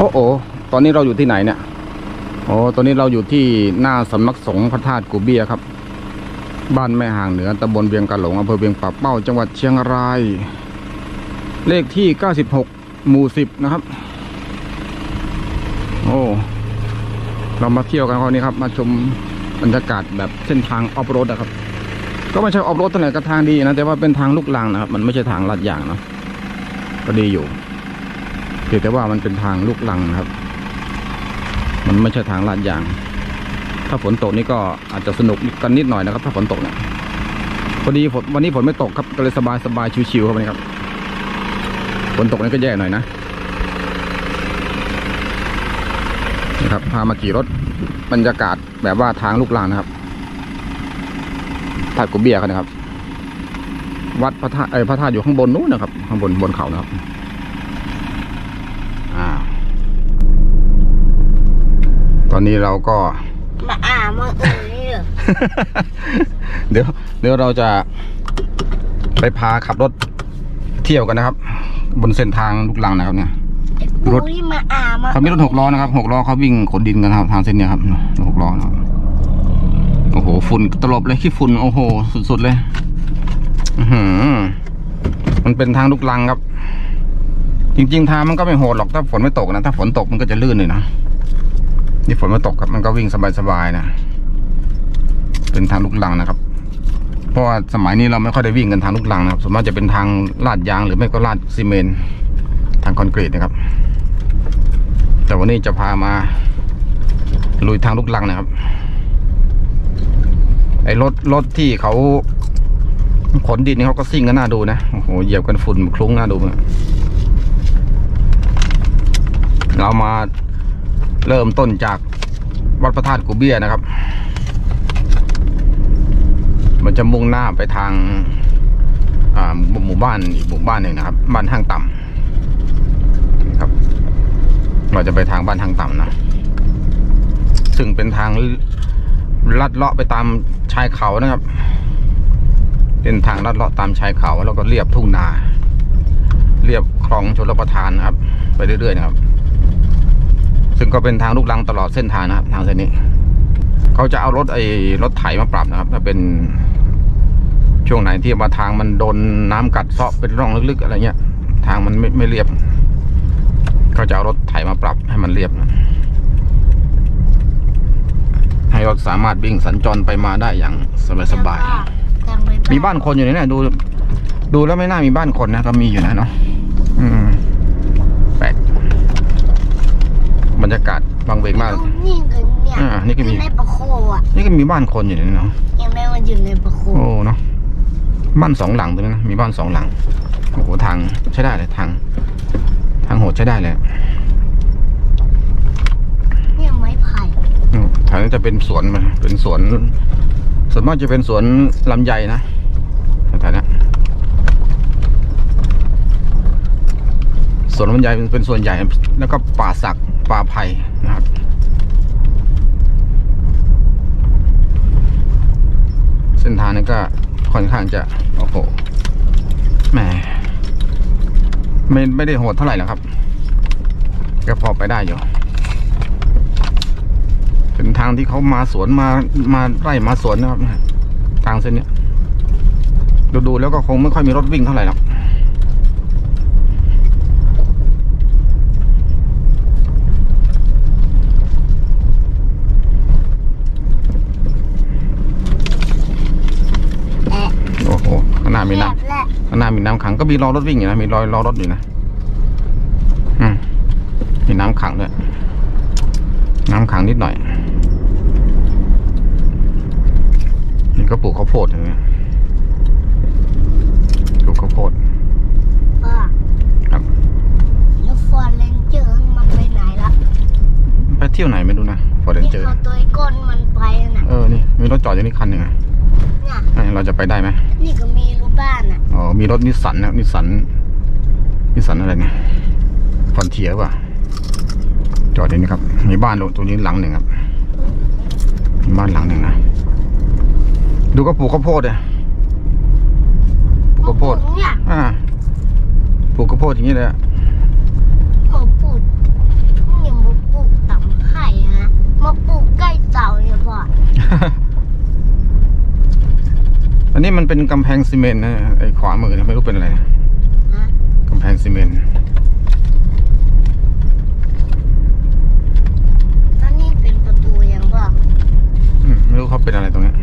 โอ้โอตอนนี้เราอยู่ที่ไหนเนี่ย โอ้ตอนนี้เราอยู่ที่หน้าสำนักสงฆ์พระธาตุกูเบียครับ บ้านแม่ห่างเหนือตำบลเวียงกะหลงอำเภอเวียงป่าเป้าจังหวัดเชียงราย เลขที่ 96 หมู่ 10 นะครับ โอ้ เรามาเที่ยวกันคราวนี้ครับ มาชมบรรยากาศแบบเส้นทางออฟโรดนะครับ ก็ไม่ใช่ออฟโรดเท่าไหร่ก็ทางดีนะ แต่ว่าเป็นทางลูกลังนะครับ มันไม่ใช่ทางลาดยางเนาะก็ดีอยู่ พียงแต่ว่ามันเป็นทางลูกลังนะครับ มันไม่ใช่ทางลาดยาง ถ้าฝนตกนี่ก็อาจจะสนุกกันนิดหน่อยนะครับ ถ้าฝนตกเนี่ยพอดีฝนวันนี้ฝนไม่ตกครับก็เลยสบายสบายชิวๆครับนนี้ครับฝนตกนี่ก็แย่หน่อยนะนะครับพามาขี่รถบรรยากาศแบบว่าทางลูกลังนะครับธาตุกุเบียกันนะครับ วัดพระธาตุเอ้ยพระธาตุอยู่ข้างบนนู้นนะครับ ข้างบนบนเขานะครับ อ่า ต อนนี้เราก็ มาอ่ามาเอ่ยเหรอเดี๋ยวเดี๋ยวเราจะไปพาขับรถเที่ยวกันนะครับ บนเส้นทางลูกลังนะครับเนี่ยไอ้รถปุ้ยมาอ่ามาเขามีรถหกล้อนะครับหกล้อเขาวิ่งขนดินกันนะครับ ทางเส้นเนี้ยครับรถหกล้อนะครับโอ้โหฝุ่นตลบเลยขี้ฝุ่นโอ้โห สุดๆเลยอือหือมันเป็นทางลูกลังครับ จริง ๆ ทางมันก็ไม่โหดหรอกถ้าฝนไม่ตกนะ ถ้าฝนตกมันก็จะลื่นเลยนะ นี่ฝนม่ตกครับมันก็วิ่งสบายๆนะ เป็นทางลูกลังนะครับ เพราะว่าสมัยนี้เราไม่ค่อยได้วิ่งกันทางลูกลังนะครับส่วนมากจะเป็นทางลาดยางหรือไม่ก็ลาดซีเมนต์ทางคอนกรีตนะครับ แต่วันนี้จะพามาลุยทางลูกลังนะครับ ไอ้รถรถที่เขาขนดินนี่เขาก็ซิ่งกันน่าดูนะ โอ้โห เหยียบกันฝุ่นคลุ้งน่าดูนะเรามา เริ่มต้นจากวัดพระธาตุกูเบียนะครับ มันจะมุ่งหน้าไปทางอ่าหมู่บ้านอีกหมู่บ้านหนึ่งนะครับ บ้านห้างต่ำครับ เราจะไปทางบ้านทางต่ำนะ ซึ่งเป็นทางลัดเลาะไปตามชายเขานะครับ เป็นทางลัดเลาะตามชายเขาแล้วก็เรียบทุ่งนา เรียบคลองชลประทานนะครับ ไปเรื่อยๆนะครับ ซึ่งก็เป็นทางลูกลังตลอดเส้นทางนะครับ ทางเส้นนี้เขาจะเอารถไอ้รถไถมาปรับนะครับ ถ้าเป็นช่วงไหนที่มาทางมันโดนน้ำกัดเซาะเป็นร่องลึกๆ อะไรเงี้ย ทางมันไม่ไม่เรียบเขาจะเอารถไถมาปรับให้มันเรียบนะให้รถสามารถวิ่งสัญจรไปมาได้อย่างสบายแต่ไม่ๆมีบ้านคนอยู่ในนี่ดู ดูแล้วไม่น่ามีบ้านคนนะก็มีอยู่นะเนาะอืมแปลกบ รรยากาศบางเวงมาก นี่ก็เนี่ยอ่านี่ก็มี ในปะโคอะนี่ก็มีบ้านคนอยู่ในนี้เนาะยังไม่มาอยู่ในปะโคโอ้เนาะบ้านสองหลังตรงนี้นะมีบ้านสองหลังโอ้โหทางใช้ได้เลยทาง ทางโหดใช้ได้เลยเนี่ยไม้ไผ่อืมแถวนี้จะเป็นสวนมันเป็นสวนส่วนมากจะเป็นสวนลำไยนะแถวๆนี้ วนลำไยเป็นส่วนใหญ่ แล้วก็ป่าสักป่าไผ่นะครับเส้นทางนี้ก็ค่อนข้างจะโอ้โหแหมไม่ไม่ได้โหดเท่าไหร่หรอกครับก็พอไปได้อยู่เป็นทางที่เขามาสวนมามาไร่มาสวนนะครับ ทางเส้นนี้ดูดูๆแล้วก็คงไม่ค่อยมีรถวิ่งเท่าไหร่หรอกโอ้โหข้างห น้ามีน้ำแหละข้างหน้ามีน้ำขังก็มีรอรถวิ่งอยู่นะมีรอยรอรถอยู่นะอืมมีน้ำขังด้วยน้ำขังนิดหน่อยนี่ก็ปลูกข้าวโพดอย่างเงี้ยปลูกข้าวโพดว่าครับแล้วฟอร์เรนเจอร์มันไปไหนละไปเที่ยวไหนไม่รู้นะฟอร์เรนนี่เจอร์เขาตัวไอ้ก้นมันไปน่ะเออนี่มีรถจอดอยู่นี่คันหนึ่งอะเนี่ยเอ้ยเราจะไปได้ไหมนี่ก็มีรูป บ้านอะ อ๋อ มีรถนิสสันนะนิสสันนิสสันอะไรเนี่ยฟอนเทียป่ะ จอดเดี๋ยนี้ครับมีบ้านตรงนี้หลังหนึ่งครับมีบ้านหลังหนึ่งนะ ดูก็ปลูกข้าวโพดเลยปลูกข้าวโพด อ่า ปลูกข้าวโพดอย่างนี้เลยผมปลูกเนี่ยมาปลูกต่ำไผ่ฮะ มาปลูกใกล้เสาเนี่ยพ่ะ นี้มันเป็นกำแพงซีเมนต์นะไอ้ขวามือเนี่ยไม่รู้เป็นอะไรนะฮะกำแพงซีเมนต์แล้วนี่เป็นประตูยังบอกอืมไม่รู้เขาเป็นอะไรตรงเนี้ย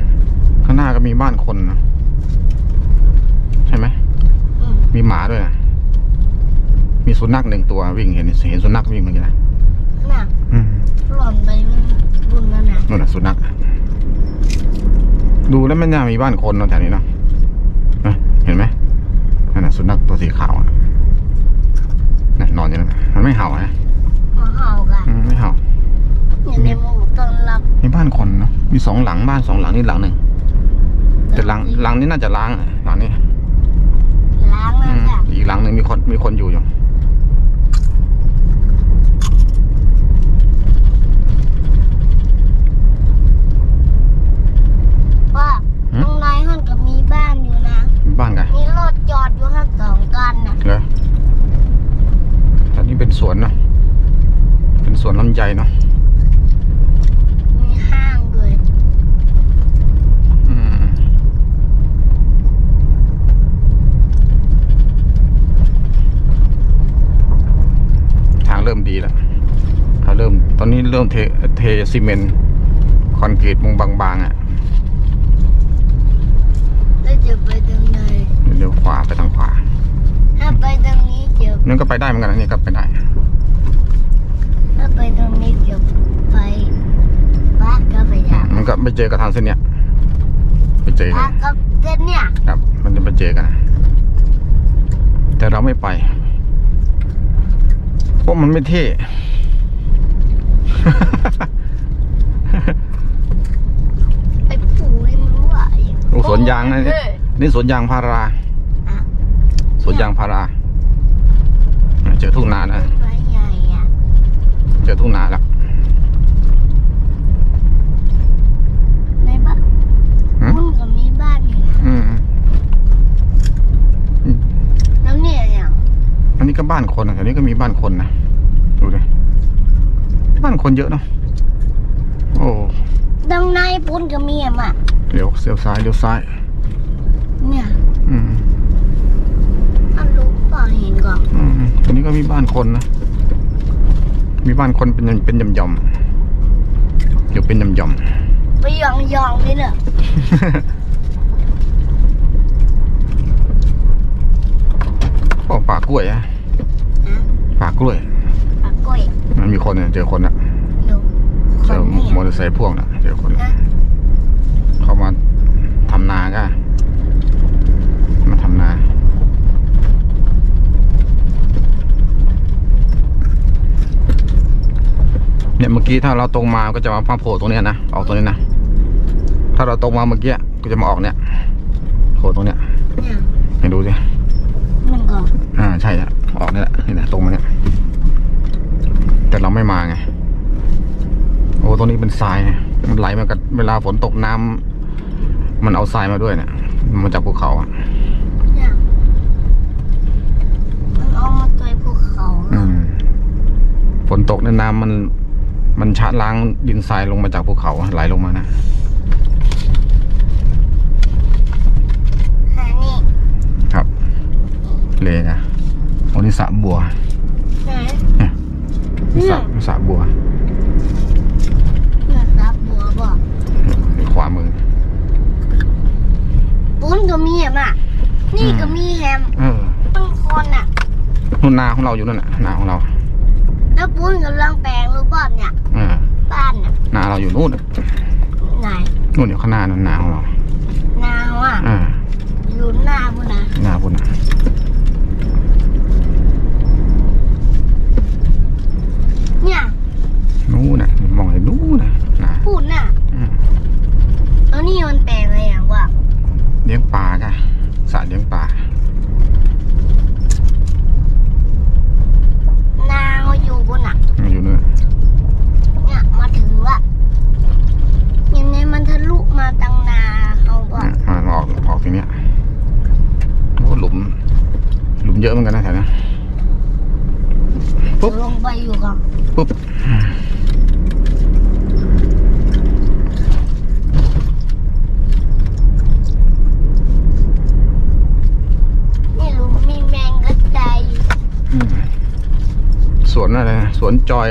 ข้างหน้าก็มีบ้านคนนะใช่ไหมอืมมีหมาด้วยนะมีสุนัขหนึ่งตัววิ่งเห็นเห็นสุนัขวิ่งเมื่อกี้นะน่ะอืมหล่นไปบุญแล้วนะนู่นน่ะสุนัขน่ะ ดูแล้วไม่น่ามีบ้านคนเนอะแถวนี้เนาะเอ้ยเห็นไหมนั่นน่ะสุนัขตัวสีขาวอะน่ะนอนอยู่นั่นน่ะมันไม่เห่านะมาเห่ากันอืมไม่เห่าอยู่ในหมู่ต้อนรับมีบ้านคนเนาะมีสองหลังบ้านสองหลังนี่หลังหนึ่งแต่หลังหลังนี้น่าจะล้างอะหลังนี้ล้างอืแล้วมจ้ะอีกหลังหนึ่งมีคนมีคนอยู่อยู่ ว่า ตรงในห้องก็มีบ้านอยู่นะมีบ้านไงมีรถจอดอยู่ข้างสองกันน่ะเหรอแต่นี่เป็นสวนเนาะเป็นสวนลำไยเนาะมีห้างเลยอืมทางเริ่มดีแล้วเขาเริ่มตอนนี้เริ่มเทเทซีเมนต์คอนกรีตมุงบางๆอะแวขวาไปทางขวา ถ้าไปตรงนี้จะนั่นก็ไปได้เหมือนกันนะนี่ก็ไปได้ ถ้าไปตรงนี้จะไปบ้านก็ไปยากมันก็ไปเจอกับทางเส้นเนี้ยไปเจอกับ้านนก็เส้นเนี่ยครับ มันจะไปเจอกัน แต่เราไม่ไปเพราะมันไม่เท่ ไอ้ปู่นี่มันว่าอย่างโอ้สวนยางนะเนี่ยเฮ้ยนี่สวนยางพาราอะส วนยางพาราเจอทุ่งนานะเจอทุ่งนาแล้วในบ้านมคุณก็มีบ้านอยู่อืมแล้วเนี่ยอย่างอันนี้ก็บ้านคนแถวนี้ก็มีบ้านคนนะดูดิบ้านคนเยอะเนาะโอ้ดังในปุ้นก็มีอะเลี้ยวเสียวซ้ายเลี้ยวซ้าย เนี่ย นรู้เปล่าเห็นก่อนอืมอันนี้ก็มีบ้านคนนะ มีบ้านคนเป็นเป็นยำยำๆอยู่เป็นยำยำไปยองยองนี่เนอะๆโอ้ป่ากล้วยอะฮะป่ากล้วยปลากล้วยมันมีคนเนี่ยเจอคนนะหนูคเจอนเนี่ยมอเตอร์ไซค์พ่วงนะเจอคนนะเขามาทำนาก็มาทำนา เนี่ยเมื่อกี้ถ้าเราตรงมาก็จะมาโผล่ตรงเนี้ยนะ ออกตรงนี้นะ ถ้าเราตรงมาเมื่อกี้ก็จะมาออกเนี่ยโผล่ตรงเนี้ยเนี่ยให้ดูสิมันก็อ่าใช่อะออกนี่แหละนี่แหละตรงมาเนี่ย แต่เราไม่มาไง โอ้ตรงนี้เป็นทรายไงมันไหลมากับเวลาฝนตกน้ำมันเอาทรายมาด้วยเนี่ย มันมาจากภูเขาอะเนี่ยมันเอามาตัวภูเขา อืมฝนตกเนี่ยน้ำมัน มันชะล้างดินทรายลงมาจากภูเขาอะไหลลงมานะหานี่ครับ เลนะโอ้นี่สระบัวไหนนี่สระสระบัวเนี่ยซับบัวบอกขวามือปุ้นก็มีอะมานี่ก็มีแฮมเออตั้งคนอะนู่นนาของเราอยู่นั่นน่ะนาของเรา แล้วปุ้นกำลังแปลง รูปบ้านเนี่ยอ่าบ้านเนี่ยนาเราอยู่นู่นน่ะไหนนู่นอยู่ข้างหน้านั่นนาของเรานาวอะอ่าอยู่หน้าพุ่นนะนาพุ่นน่ะเนี่ยนู่นน่ะมองเห็นนู่นน่ะนาพูดน่ะอืมแล้วนี่มันแปลงอะไรอย่างวะเลี้ยงปลาก่ะสระเลี้ยงปลานาวอยู่บนอะ เยอะเหมือนกันนะแถวนี้ปุ๊บลงไปอยู่ครับปุ๊บไม่แมีงกระจายสวนอะไรนะสวนจอย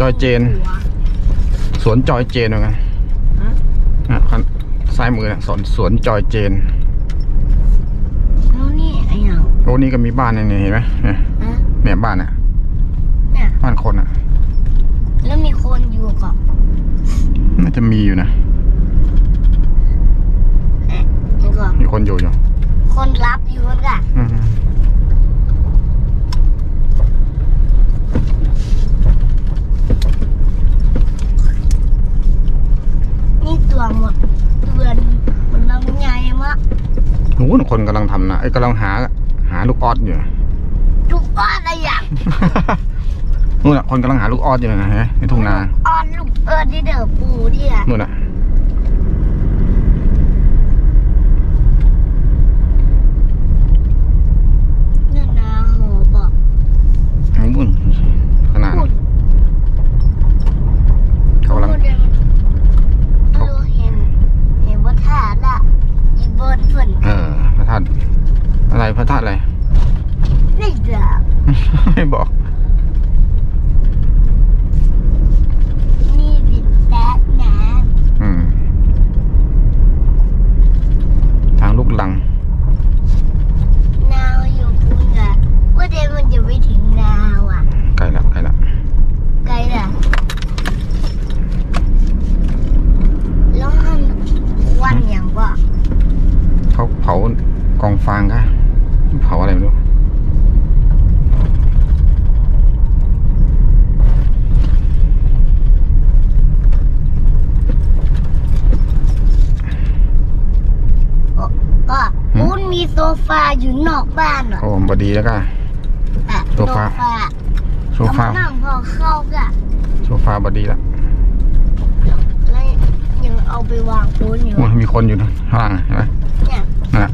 จอยเจน สวนจอยเจนเหมือนกันอะซ้ายมือนะสวนสวนจอยเจน หยังโอ้นี่ก็มีบ้านเนี่ยเห็นไหมเนี่ยฮะเนี่ยบ้านอะเนี่ยบ้านคนอะ แล้วมีคนอยู่ก่อนน่าจะมีอยู่นะเอ๊ะนี่ก่อนมีคนอยู่อยู่คนรับอยู่กันก่ะอืมนี่ตัวหมดตัวมันลำใหญ่มากนู้นคนกำลังทำนะไอ้ยกำลังหาหา ลูกออสอยู่ ลูกอ้อนอะไรอย่างนู่นอะคนกำลังหาลูกออสอยู่นะฮะในทุ่งนา อ้อนลูกเอิร์ดที่เดือปูเนี่ยนู่นอะ นี่นาหอบอก นู่นขนาด พูด เขากำลัง พูดเดินเออเห็น เห็นว่าท่าละอีเบิร์นฝน เออพระธาตุอะไรพระธาตุอะไร ได้เดือ ไม่บอก นี่ดิแต๊กนะ อืม ทางลูกลัง นาวอยู่ปุงอะว่าเดยวมันจะไปถึงนาวอะ ใกล้ละใกล้ละ ไกลละแล้วมันวันอย่างว่า เขาเผากองฟางค่ะเผาอะไรไม่รู้ ก็ปุ้นมีโซฟาอยู่นอกบ้านเหรอ โอ้บดีแล้วก็อะโซฟา โซฟาแล้วนั่งพอเข้าก็โซฟาบดีละแล้วยังเอาไปวางปุ้นอยู่โอ้ยมีคนอยู่นะข้างล่างอะเห็นไหมเนี่ยนั่นแหละ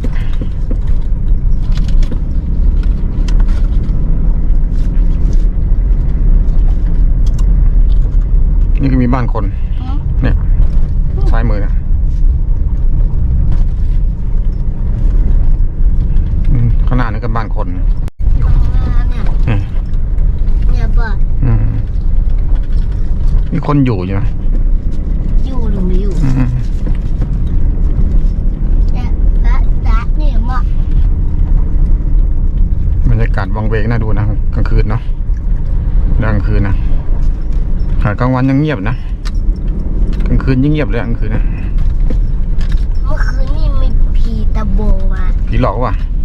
นี่ก็มีบ้านคนหืมเนี่ยซ้ายมือนะอืมข้างห น้านี่ก็บ้านคนข้างหน้าเนี่ยอืมเนี่ยเปิดอืมมีคนอยู่อยู่นะอยู่หรือไม่อยู่อืมเนี่ยและและเนี่ยมาบรรยากาศวังเวงน่าดูนะกลางคืนเนาะแล้วกลางคืนนะขณะกลางวันยังเงียบนะกลางคืนยิ่งเงียบเลยกลางคืนนะเมื่อคืนนี่มีผีตะโบมาผีหลอกว่ะผี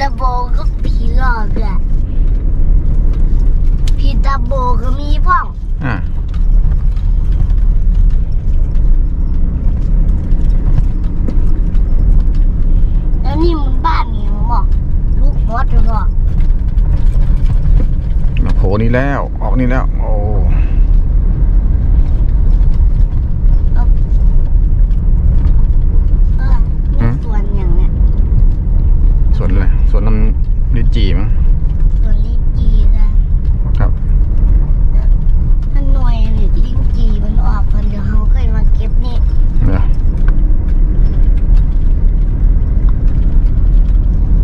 ตะโบก็ผีหลอกอะผีตะโบก็มีพ่องอ่าแล้วนี่มันบ้านนี่มันบอกลูกมดหรือเปล่ามาโผล่นี่แล้ว ออกนี่แล้ว โอ้เออมีส่วนอย่างเนี้ย สวนอะไร สวนลำลิจีมั้ง ส่วนลิ้นจีนะครับ ถ้าหน่วยหรือลิ้นจีมันออกกันเดี๋ยวเขาเคยมาเก็บนี่ เดี๋ยว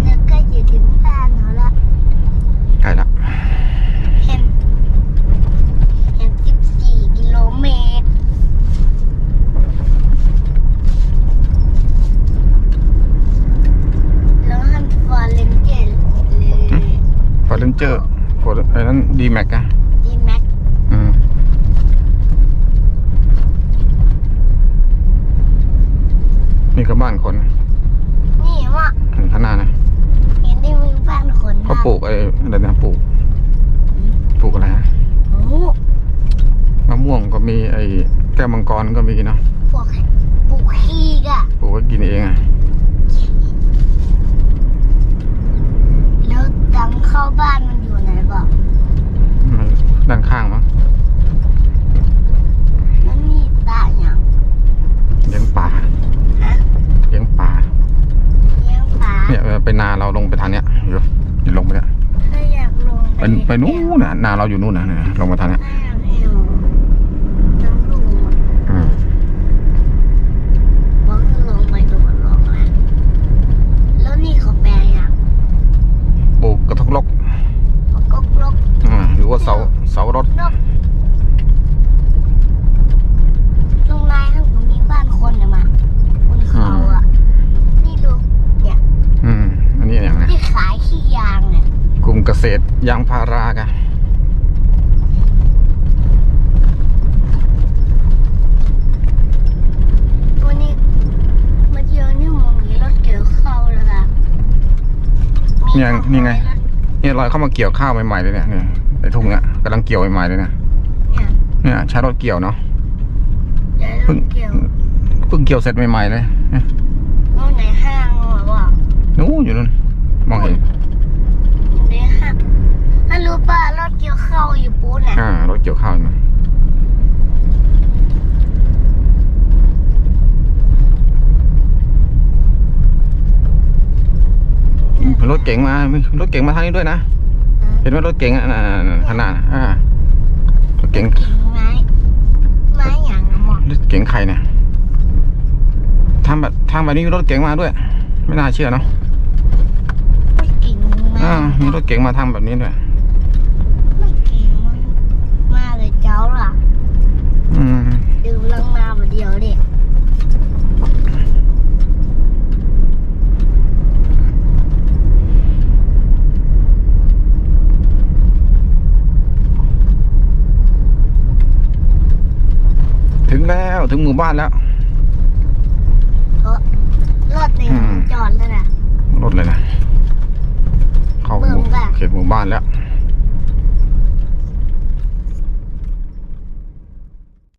แล้วใกล้จะถึงบ้านเขาละ ใกล้ละ เห็นเห็นสิบสี่กิโลเมตร แล้วหันฟอร์เรนเจอร์เลย ฟอร์เรนเจอร์ฟอร์ไอ้นั้นดีแม็กอะ ดีแม็ก อืมนี่ก็บ้านคน นี่ว่า เห็นข้างหน้านะ เห็นได้มีบ้านคน เขาปลูกไอ้อะไรนะปลูก ปลูกอะไรฮะ โอ้โห มะม่วงก็มีไอ้ แก้วมังกรก็มีเนาะพวกปลูกขี้กะปลูกไว้กินเองอะแล้วตังเข้าบ้านมันอยู่ไหนบอกมันด้านข้างมั้งแล้วนี่ตาอย่างเลี้ยงปลาฮะเลี้ยงปลาเลี้ยงปลาเนี่ยเวลาไปนาเราลงไปทางเนี้ยอยู่อยู่ลงไปเนี่ยถ้าอยากลงไปไปนู้นน่ะนาเราอยู่นู่นน่ะเนี่ยลงมาทางเนี้ย ถ้าอยากเอวน้ำลูก อืม บอกให้ลงไปโดดลงมาแล้วนี่เขาแปลอย่าง ปลูกก ระทกลกบอกกกลกอืว่าเสาเสารถนกตรงนายข้างตรงนี้บ้านคนเนี่ยมาบนเขาอะนี่ดูเนี่ยอืมอันนี้อย่างนะที่ขายขี้ยางเนี่ยกลุ่มเกษตรยางพารากันวันนี้มาเที่ยวนี่มองนี้รถเกี่ยวเข้าวแล้วล่ะมีเนี่ยนี่ไงรถเนี่ยลอยเข้ามาเกี่ยวข้าวใหม่ๆเลยเนี่ยเนี่ยไอ้ ทุ่งเนี่ยกำลังเกี่ยวใหม่ๆเลยเนี่ยเนี่ยเนี่ยใช้รถเกี่ยวเนาะเดี๋ยวรถเกี่ยวเพิ่งเกี่ยวเสร็จใหม่ๆเลยเนี่ยนู่นในห้างหรอวะนู้นอยู่นู่นมองเห็นในห้างถ้ารู้ป่ะรถเกี่ยวเข้าวอยู่ปูนอะอ่ารถเกี่ยวข้าวเห็นไหมอืมรถเก๋งมามีรถเก๋งมาทางนี้ด้วยนะเห็นไหมรถเก๋งอะน่ะน่ะน่ะขางหนาดอ่ารถเก๋งกิ่งไม้ไม้อย่างอะหมอกรถเก๋งใครเนี่ยทำแบบทางแบบนี้มีรถเก๋งมาด้วย ไม่น่าเชื่อเนาะไม่กิ่งไม้อ่ามีรถเก๋งมาทำแบบนี้ด้วย ไม่กิ่งมันมาเลยเจ้าล่ะ อืม ดูลังมาแบบเดียวดิ ถึงแล้วถึงห มู่บ้านแล้วเพราะรถในอืมจอดแล้วนะรถเลยนะเข้าหมู่เบิ่งจ้ะเขตหมู่บ้านแล้วเ